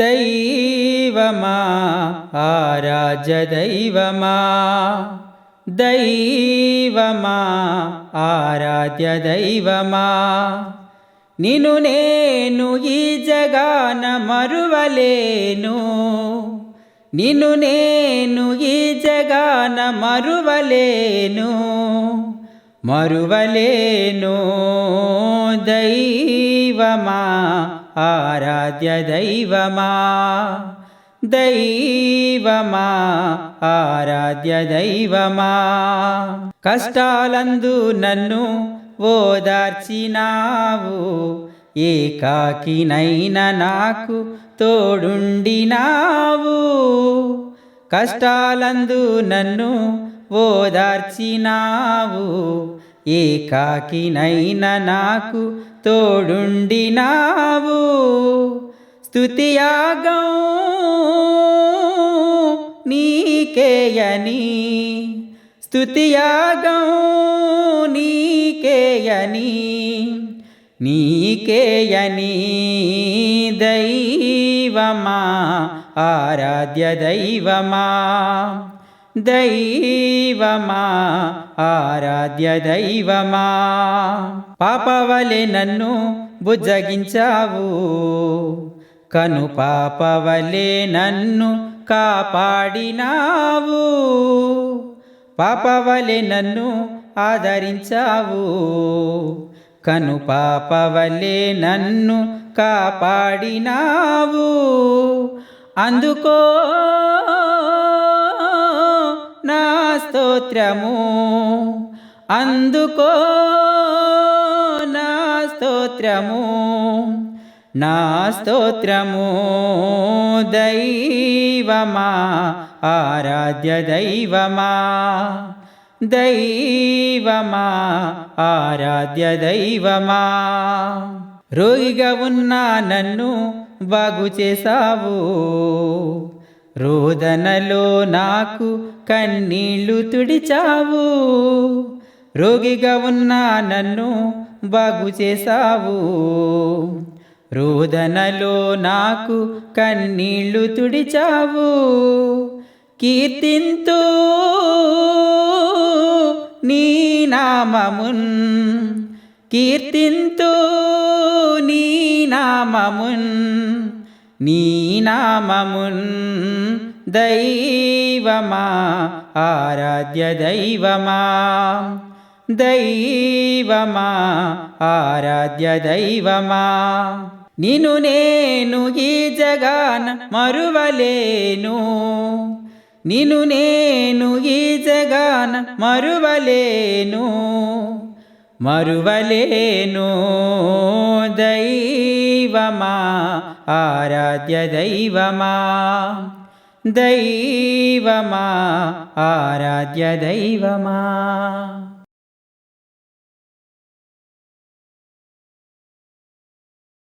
దైవమా ఆరాధ్య దైవమా? దైవమా ఆరాధ్య దైవమా? నిను నేను ఈ జగాన మరువలేను. నిను నేను ఈ జగాన మరువలేను. మరువలేను దైవమా ఆరాధ్య దైవమా దైవమా ఆరాధ్య దైవమా కష్టాలందు నన్ను ఓదార్చినావు ఏకాకినైన నాకు తోడుండినావు కష్టాలందు నన్ను ఓదార్చినావు ఏకాకినైన నాకు తోడుండినావు. స్తుతియాగం నీకేయని. స్తుతియాగం నీకేయని. నీకేయని దైవమా ఆరాధ్య దైవమా. దైవమా ఆరాధ్య దైవమా పాపవలె నన్ను బుజ్జగించావు కను పాపవలే నన్ను కాపాడినావు పాపవలే నన్ను ఆదరించావు కను పాపవలే నన్ను కాపాడినావు అందుకో నా స్తోత్రము. అందుకో నా స్తోత్రము. నా స్తోత్రము దైవమా ఆరాధ్య దైవమా. దైవమా ఆరాధ్య దైవమా. రోగిగా ఉన్నా నన్ను బాగు చేసావు రోదనలో నాకు కన్నీళ్ళు తుడిచావు. రోగిగా ఉన్న నన్ను బాగు చేసావు రోదనలో నాకు కన్నీళ్ళు తుడిచావు. కీర్తింతో నీ నామమున్ కీర్తింతూ నీ నామమున్ నీ నామమున్. దైవమా ఆరాధ్య దైవమా దైవమా ఆరాధ్య దైవమా నిను నేను ఈ జగాన మరువలేను నిను నేను ఈ జగాన మరువలేను మరువలేను దైవమా ఆరాధ్య దైవమా दैवमा आराध्य दैवमा